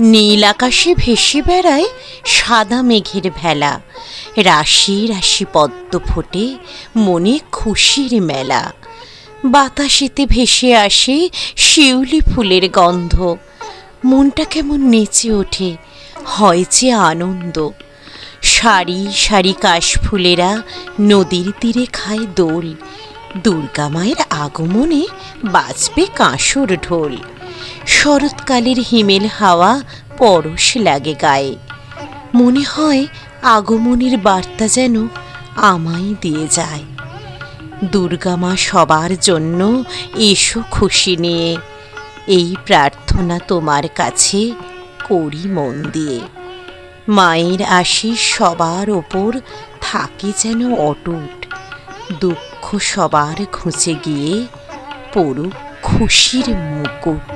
নীলাকাশে ভেসে বেড়ায় সাদা মেঘের ভেলা। রাশি রাশি পদ্ম ফোটে মনে খুশির মেলা। বাতাসেতে ভেসে আসে শিউলি ফুলের গন্ধ। মনটা কেমন নেচে ওঠে, হয় যে আনন্দ। সারি সারি কাশফুলেরা নদীর তীরে খায় দোল। দুর্গা মায়ের আগমনে বাজবে কাঁসর ঢোল। শরৎকালের হিমেল হাওয়া পরশ লাগে গায়ে। মনে হয় আগমনের বার্তা যেন আমায় দিয়ে যায়। দুর্গা মা সবার জন্য এসো খুশি নিয়ে। এই প্রার্থনা তোমার কাছে করি মন দিয়ে। মায়ের আশিস সবার ওপর থাকে যেন অটুট। দুঃখ সবার ঘুচে গিয়ে পড়ুক খুশির মুকুট।